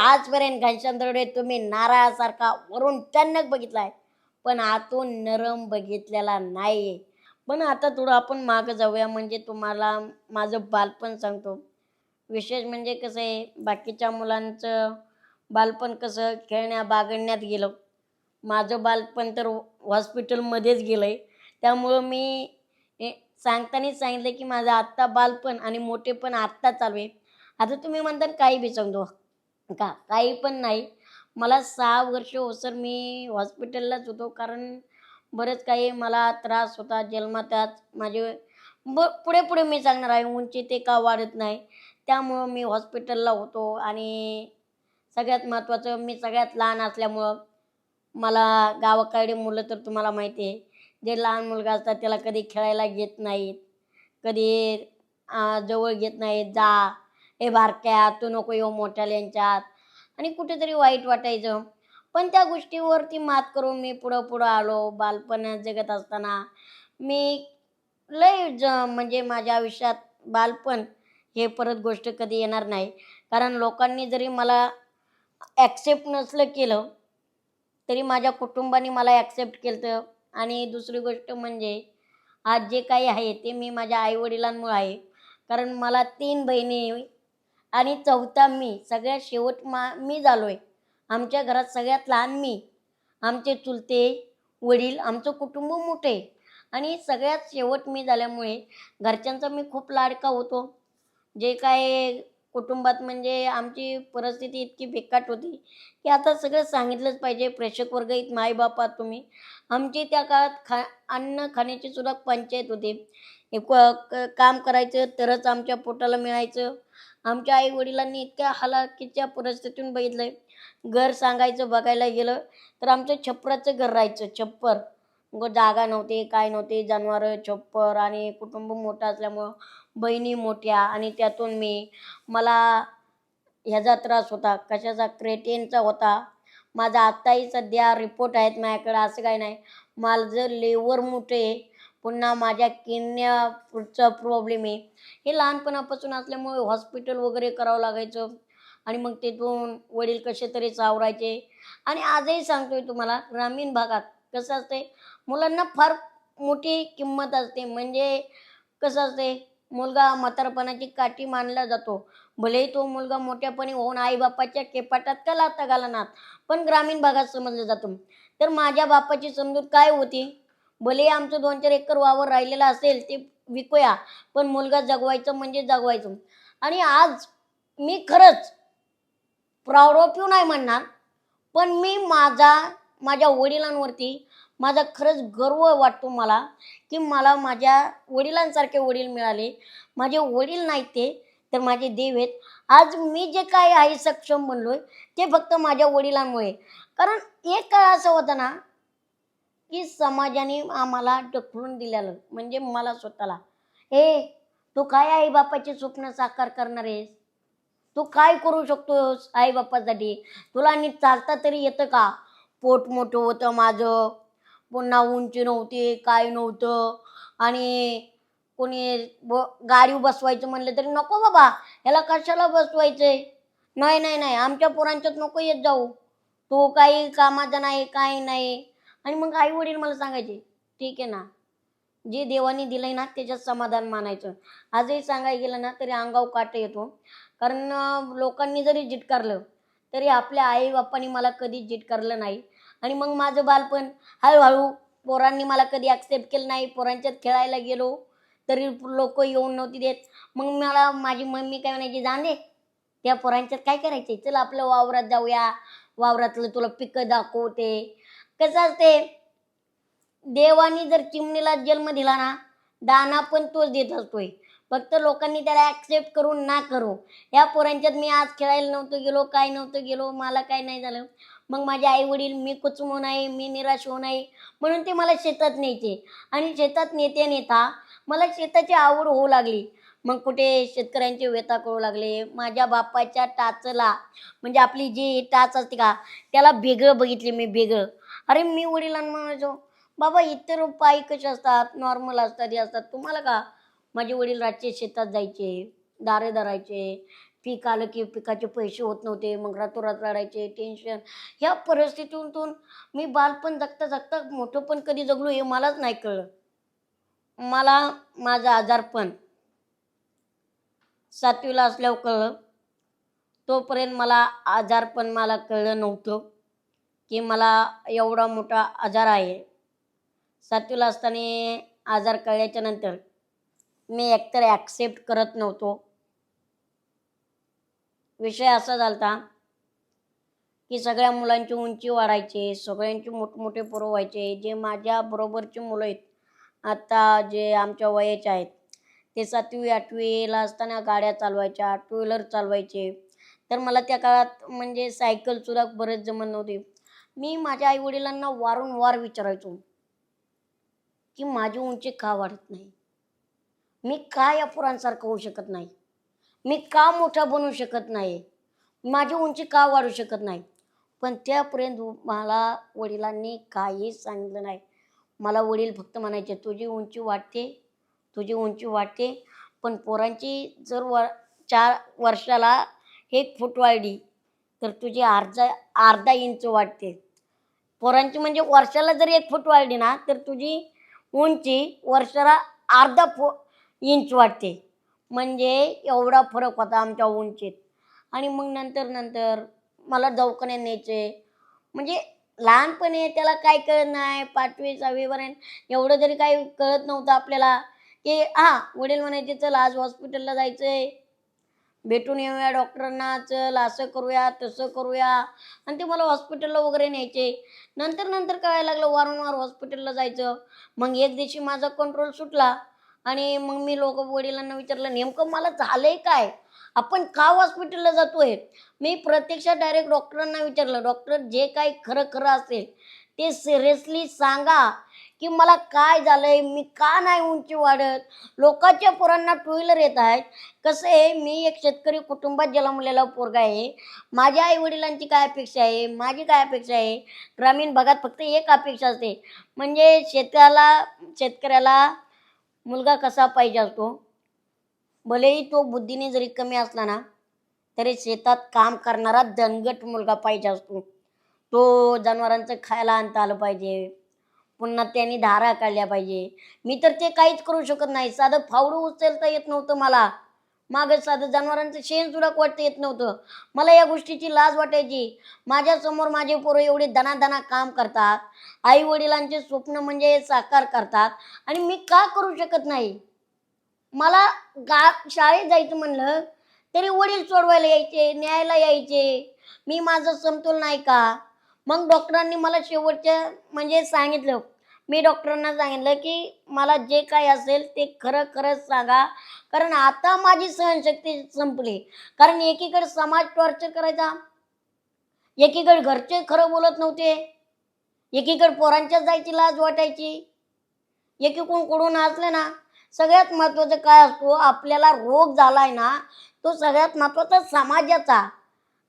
आजपर्यंत घनश्याम दरोडे तुम्ही नारळासारखा वरून त्यांना बघितला आहे पण आतून नरम बघितलेला नाही आहे पण आता थोडं आपण मागं जाऊया. म्हणजे तुम्हाला माझं बालपण सांगतो. विशेष म्हणजे कसं आहे बाकीच्या मुलांचं बालपण कसं खेळण्या बागडण्यात गेलं. माझं बालपण तर हॉस्पिटलमध्येच गेलं आहे त्यामुळं मी हे सांगतानाच सांगितलं की माझं आत्ता बालपण आणि मोठेपण आत्ता चालू आहे. आता तुम्ही म्हणता काही बी सांगतो. का? काही पण नाही. मला सहा वर्ष होसर मी हॉस्पिटललाच होतो. कारण बरंच काही मला त्रास होता जन्मातच. माझे ब पुढे पुढे मी सांगणार आहे. उंची ते का वाढत नाही. त्यामुळं मी हॉस्पिटलला होतो. आणि सगळ्यात महत्त्वाचं मी सगळ्यात लहान असल्यामुळं मला गावाकडे मुलं तर तुम्हाला माहिती आहे. जे लहान मुलगा असतात त्याला कधी खेळायला घेत नाहीत. कधी जवळ घेत नाहीत. जा. हे बारक्या तू नको येऊ मोठ्याल्यांच्यात आणि कुठेतरी वाईट वाटायचं. पण त्या गोष्टीवरती मात करून मी पुढं पुढं आलो. बालपण जगत असताना मी लय ज म्हणजे माझ्या आयुष्यात बालपण हे परत गोष्ट कधी येणार नाही. कारण लोकांनी जरी मला ॲक्सेप्ट नसलं केलं तरी माझ्या कुटुंबाने मला ॲक्सेप्ट केलं आणि दुसरी गोष्ट म्हणजे आज जे काही आहे ते मी माझ्या आईवडिलांमुळे आहे. कारण मला तीन बहिणी आणि चौथा मी सगळ्यात शेवट मा मी झालो आहे आमच्या घरात सगळ्यात लहान मी. आमचे चुलते वडील आमचं कुटुंब मोठे. आहे. आणि सगळ्यात शेवट मी झाल्यामुळे घरच्यांचा मी खूप लाडका होतो. जे काय कुटुंबात म्हणजे आमची परिस्थिती इतकी बेकाट होती की आता सगळं सांगितलंच पाहिजे. प्रेक्षक वर्ग इत मायबापात तुम्ही. आमची त्या काळात खा अन्न खाण्याची सुद्धा पंचायत होती. एक क- काम करायचं तरच आमच्या पोटाला मिळायचं. आमच्या आई वडिलांनी इतक्या हलाखीच्या परिस्थितीतून बघितलंय. घर सांगायचं बघायला गेलं तर आमचं छप्पराचं घर राहायचं छप्पर. जागा नव्हती काय नव्हती जनावरं छप्पर आणि कुटुंब मोठं असल्यामुळं बहिणी मोठ्या आणि त्यातून मी मला ह्याचा त्रास होता कशाचा क्रेटेनचा होता. माझा आत्ताही सध्या रिपोर्ट आहेत माझ्याकडे असं काही नाही. माझं लेवर मोठे पुन्हा माझ्या किडन्या पुढचा प्रॉब्लेम आहे. हे लहानपणापासून असल्यामुळे हॉस्पिटल वगैरे करावं लागायचं. आणि मग तिथून वडील कसे तरी सावरायचे. आणि आजही सांगतोय तुम्हाला ग्रामीण भागात कसं असते मुलांना फार मोठी किंमत असते. म्हणजे कसं असते मुलगा म्हातारपणाची काठी मानला जातो. भलेही तो मुलगा मोठ्यापणी होऊन आईबापाच्या केपाटात का लाता घालणार पण ग्रामीण भागात समजलं जातो. तर माझ्या बापाची समजूत काय होती? भले आमचं दोन चार एकर वावर राहिलेलं असेल ते विकूया पण मुलगा जगवायचं म्हणजे जगवायचं. आणि आज मी खरंच प्राऊड ऑफ यू नाही म्हणणार पण मी माझा माझ्या वडिलांवरती माझा खरंच गर्व वाटतो मला की मला माझ्या वडिलांसारखे वडील मिळाले. माझे वडील नाहीत ते तर माझे देव आहेत. आज मी जे काय आहे सक्षम बनलोय ते फक्त माझ्या वडिलांमुळे. कारण एक काळ असं होतं ना की समाजाने आम्हाला ढकलून दिलेलं म्हणजे मला स्वतःला. ए तू काय आईबापाचे स्वप्न साकार करणार आहेस? तू काय करू शकतोस आई बापासाठी तुला नीट चालता तरी येतं का? पोट मोठं होतं माझं. पुन्हा उंची नव्हती काय नव्हतं. आणि कोणी ब गाडी बसवायचं म्हणलं तरी नको बाबा. ह्याला कशाला बसवायचंय? नाही नाही नाही. आमच्या पोरांच्यात नको येत जाऊ. तू काही कामाचा नाही काही नाही. आणि मग आई वडील मला सांगायचे ठीक आहे ना. जे देवाने दिलंय ना त्याच्यात समाधान मानायचं. आजही सांगायला गेलं ना तरी अंगाव काट येतो. कारण लोकांनी जरी जिटकारलं तरी आपल्या आई बाप्पांनी मला कधीच जिटकारलं नाही. आणि मग माझं बालपण हळूहळू पोरांनी मला कधी ॲक्सेप्ट केलं नाही. पोरांच्यात खेळायला गेलो तरी लोक येऊन नव्हती देत. मग मला माझी मम्मी काय म्हणायची जाणे त्या पोरांच्यात काय करायचे चल आपलं वावरात जाऊया. वावरातलं तुला पिकं दाखवते. कसं असते? देवानी जर चिमणीला जन्म दिला ना दाना पण तोच देत असतोय. फक्त लोकांनी त्याला ॲक्सेप्ट करून ना करू. या पोरांच्यात मी आज खेळायला नव्हतं गेलो काय नव्हतं गेलो मला काय नाही झालं. मग माझे आई वडील मी कुचमू नाही मी निराश होऊ नाही म्हणून ते मला शेतात न्यायचे. आणि शेतात नेते नेता मला शेताची आवड होऊ लागली. मग कुठे शेतकऱ्यांचे व्यथा करू लागले. माझ्या बापाच्या टाचला म्हणजे आपली जी टाच असते का त्याला वेगळं बघितले मी वेगळं अरे मी वडिलांना म्हणायचो बाबा इतर पायी कसे असतात? नॉर्मल असतात हे असतात. तुम्हाला का? माझे वडील रातचे शेतात जायचे दारे धरायचे पीक आलं की पिकाचे पैसे होत नव्हते मग रातोरात रडायचे टेन्शन ह्या परिस्थितीतून मी बालपण जगता जगता मोठं पण कधी जगलो हे मलाच नाही कळलं. मला माझं आजारपण सातवीला असल्यावर कळलं. तोपर्यंत मला आजारपण मला कळलं नव्हतं. की मला एवढा मोठा आजार आहे. सातवीला असताना आजार कळल्याच्या नंतर मी एकतर ॲक्सेप्ट करत नव्हतो. विषय असा झालता की सगळ्या मुलांची उंची वाढायची सगळ्यांची मोठमोठे पोरं व्हायचे जे माझ्या बरोबरची मुलं आहेत आता जे आमच्या वयाचे आहेत ते सातवी आठवीला असताना गाड्या चालवायच्या टू व्हीलर चालवायचे. तर मला त्या काळात म्हणजे सायकलसुद्धा बरेच जमत नव्हती. मी माझ्या आईवडिलांना वारंवार विचारायचो की माझी उंची का वाढत नाही? मी का या पोरांसारखं होऊ शकत नाही? मी का मोठा बनू शकत नाही? माझी उंची का वाढू शकत नाही? पण त्यापर्यंत मला वडिलांनी काहीच सांगितलं नाही. मला वडील फक्त म्हणायचे तुझी उंची वाढते तुझी उंची वाढते पण पोरांची जर वर चार वर्षाला एक फूट वाढली तर तुझी अर्धा अर्धा इंच वाढते. पोरांची म्हणजे वर्षाला जर एक फूट वाढली ना तर तुझी उंची वर्षाला अर्धा फो इंच वाढते. म्हणजे एवढा फरक होता आमच्या उंचीत. आणि मग नंतर नंतर मला दवाखान्यात न्यायचे. म्हणजे लहानपणी त्याला काय कळत नाही पाचवी सहावीपर्यंत एवढं जरी काही कळत नव्हतं आपल्याला की हां वडील म्हणायचे चल आज हॉस्पिटलला जायचं आहे भेटून येऊया डॉक्टरांना चल असं करूया तसं करूया. आणि ते मला हॉस्पिटलला वगैरे न्यायचे. नंतर नंतर कळायला लागलं वारंवार हॉस्पिटलला जायचं. मग एक दिवशी माझा कंट्रोल सुटला आणि मग मी लोक वडिलांना विचारलं नेमकं मला झालंय काय? आपण का हॉस्पिटलला जातोय? मी प्रत्यक्षात डायरेक्ट डॉक्टरांना विचारलं डॉक्टर जे काही खरं खरं असेल ते सिरियसली सांगा. की मला काय झालंय मी का नाही उंची वाढत? लोकांच्या पोरांना टू व्हीलर येत आहेत. कसं आहे मी एक शेतकरी कुटुंबात जन्मलेला पोरगा आहे. माझ्या आई वडिलांची काय अपेक्षा आहे? माझी काय अपेक्षा आहे? ग्रामीण भागात फक्त एक अपेक्षा असते. म्हणजे शेतकऱ्याला शेतकऱ्याला मुलगा कसा पाहिजे असतो? भलेही तो बुद्धीने जरी कमी असला ना तरी शेतात काम करणारा दणगट मुलगा पाहिजे असतो. तो जनावरांचं खायला आणता आलं पाहिजे. पुन्हा त्यांनी धारा काढल्या पाहिजे. मी तर ते काहीच करू शकत नाही. साधं फावडं उचलता येत नव्हतं मला. मागं साधं जनावरांचं शेण सुद्धा वाटतं येत नव्हतं. मला या गोष्टीची लाज वाटायची. माझ्यासमोर माझे पोरं एवढे दणादणा काम करतात. आई वडिलांचे स्वप्न म्हणजे साकार करतात. आणि मी का करू शकत नाही? मला गा शाळेत जायचं म्हणलं तरी वडील सोडवायला यायचे न्यायला यायचे. मी माझं समतोल नाही का? मग डॉक्टरांनी मला शेवटच्या म्हणजे सांगितलं मी डॉक्टरांना सांगितलं की मला जे काही असेल ते खरं खरंच सांगा. कारण आता माझी सहनशक्ती संपली. कारण एकीकडे समाज टॉर्चर करायचा. एकीकडे घरचे खरं बोलत नव्हते. एकीकडे पोरांच्याच जायची लाज वाटायची. एकीकडून कुठून असले ना सगळ्यात महत्त्वाचं काय असतो आपल्याला रोग झालाय ना तो सगळ्यात महत्त्वाचा समाजाचा.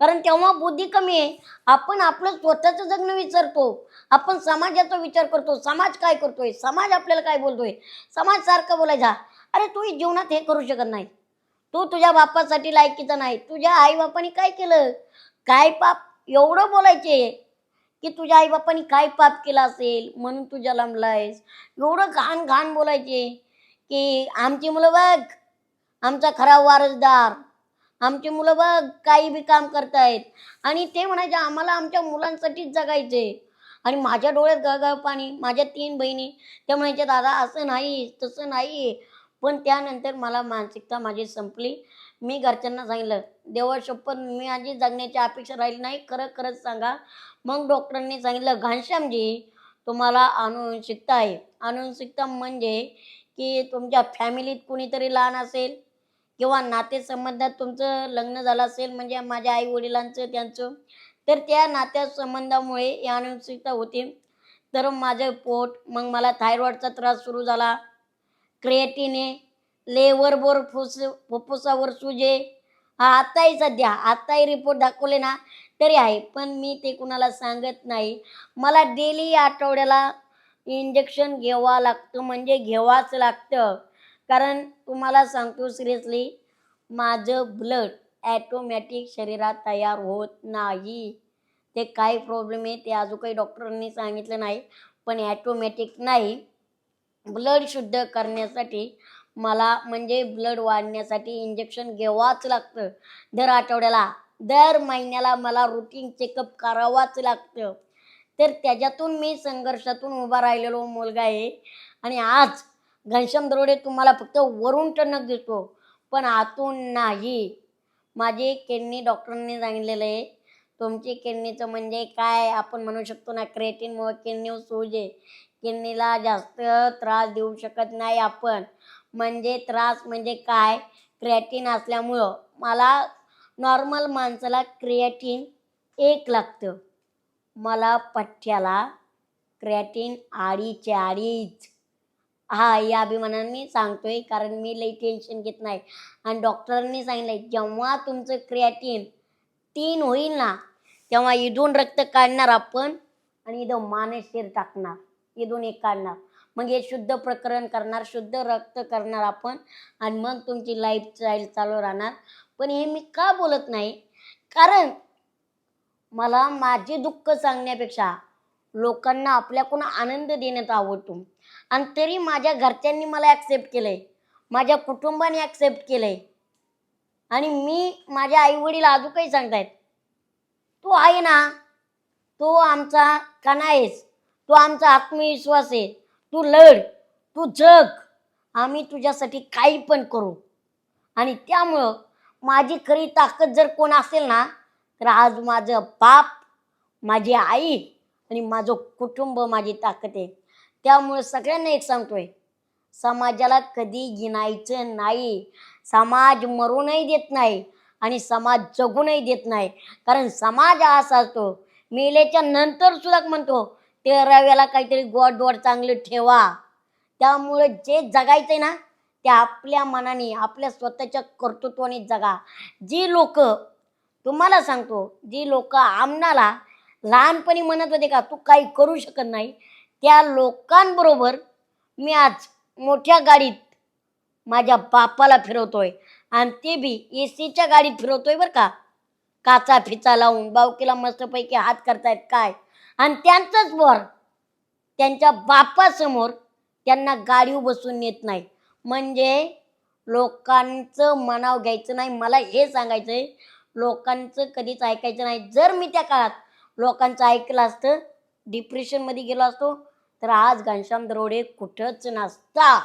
कारण तेव्हा बुद्धी कमी आहे. आपण आपलं स्वतःचं जगणं विचारतो आपण समाजाचा विचार करतो. समाज काय करतोय? समाज आपल्याला काय बोलतोय? समाज सारखं बोलायचा. अरे तू जीवनात हे करू शकत नाही. तू तुझ्या बापासाठी लायकीचा नाही. तुझ्या आईबापाने काय केलं? काय पाप? एवढं बोलायचे की तुझ्या आईबापांनी काय पाप केलं असेल म्हणून तुझ्या जन्मलायस. एवढं घाण घाण बोलायचे की आमची मुलं बघ आमचा खरा वारसदार आमची मुलं बघ काही बी काम करतायत. आणि ते म्हणायचे आम्हाला आमच्या मुलांसाठीच जगायचे आणि माझ्या डोळ्यात गळगळ पाणी माझ्या तीन बहिणी त्या म्हणायच्या दादा असं नाही तसं नाही. पण त्यानंतर मला मानसिकता माझी संपली. मी घरच्यांना सांगितलं देवा शपथ मी आजी जगण्याची अपेक्षा राहिली नाही खरं खरंच सांगा. मग डॉक्टरांनी सांगितलं घनश्यामजी तुम्हाला अनुवंशिकता आहे. अनुवंशिकता म्हणजे की तुमच्या फॅमिलीत कुणीतरी लहान असेल किंवा नातेसंबंधात तुमचं लग्न झालं असेल म्हणजे माझ्या आई वडिलांचं त्यांचं तर त्या नात्यासंबंधामुळे या अनुवंशिकता होती. तर माझं पोट मग मला थायरॉईडचा त्रास सुरू झाला. क्रिएटिने लेवर फुस फुफ्फुसावर सुजे. हा आत्ताही सध्या आत्ताही रिपोर्ट दाखवले ना तरी आहे पण मी ते कुणाला सांगत नाही. मला डेली आठवड्याला इंजेक्शन घ्यावा लागतं म्हणजे घ्यावाच लागतं. कारण तुम्हाला सांगतो सिरियसली माझं ब्लड ॲटोमॅटिक शरीरात तयार होत नाही. ते काय प्रॉब्लेम आहे ते अजून काही डॉक्टरांनी सांगितलं नाही पण ॲटोमॅटिक नाही. ब्लड शुद्ध करण्यासाठी मला म्हणजे ब्लड वाढण्यासाठी इंजेक्शन घ्यावाच लागतं. दर आठवड्याला दर महिन्याला मला रुटीन चेकअप करावाच लागतं. तर त्याच्यातून मी संघर्षातून उभा राहिलेलो मुलगा आहे. आणि आज घनश्याम दरोडे तुम्हाला फक्त वरून टणक दिसतो पण आतून नाही. माझी किडनी डॉक्टरांनी सांगितलेलं आहे. तुमची किडनीचं म्हणजे काय? आपण म्हणू शकतो ना क्रेटिनमुळे किडनी सूज आहे. किडनीला जास्त त्रास देऊ शकत नाही आपण. म्हणजे त्रास म्हणजे काय? क्रिएटिन असल्यामुळं मला नॉर्मल माणसाला क्रिएटिन एक लागतं. मला पठ्ठ्याला क्रिएटिन आडीच्या अडीच. हा या अभिमानाने मी सांगतोय कारण मी लई टेन्शन घेत नाही. आणि डॉक्टरांनी सांगितलंय जेव्हा तुमचं क्रियाटीन तीन होईल ना तेव्हा इथून रक्त काढणार आपण आणि इथं मानशीर टाकणार. इथून एक काढणार. मग हे शुद्ध प्रकरण करणार शुद्ध रक्त करणार आपण आणि मग तुमची लाईफस्टाईल चालू राहणार. पण हे मी का बोलत नाही? कारण मला माझे दुःख सांगण्यापेक्षा लोकांना आपल्याकडून आनंद देण्यात आवडतो. आणि तरी माझ्या घरच्यांनी मला ॲक्सेप्ट केलं आहे माझ्या कुटुंबाने ॲक्सेप्ट केलं आहे आणि मी माझ्या आईवडील अजून काही सांगतायत. तू आहे ना तो आमचा कणा आहेस तो आमचा आत्मविश्वास आहे. तू लढ तू जग. आम्ही तुझ्यासाठी काही पण करू. आणि त्यामुळं माझी खरी ताकद जर कोण असेल ना तर आज माझं बाप माझी आई आणि माझं कुटुंब माझी ताकद आहे. त्यामुळे सगळ्यांना एक सांगतोय समाजाला कधी गिनायचं नाही. समाज मरूनही देत नाही आणि समाज जगूनही देत नाही. कारण समाज हा असा असतो मेल्याच्या नंतर सुद्धा म्हणतो तेराव्याला काहीतरी गोड गोड चांगलं ठेवा. त्यामुळे जे जगायचंय ना ते आपल्या मनाने आपल्या स्वतःच्या कर्तृत्वाने जगा. जी लोक तुम्हाला सांगतो जी लोक आमनाला लहानपणी म्हणत होते का तू काही करू शकत नाही. त्या लोकांबरोबर मी आज मोठ्या गाडीत माझ्या बापाला फिरवतोय आणि ते बी ए सीच्या गाडीत फिरवतोय बरं का. काचा फिचा लावून बावकीला मस्तपैकी हात करतायत काय. आणि त्यांचंच वर त्यांच्या बापासमोर त्यांना गाडी बसून येत नाही. म्हणजे लोकांचं मनाव घ्यायचं नाही. मला हे सांगायचं आहे लोकांचं कधीच ऐकायचं नाही. जर मी त्या काळात लोकांचं ऐकलं असतं डिप्रेशनमध्ये गेलो असतो तर आज घनश्याम दरोडे कुठंच नसता.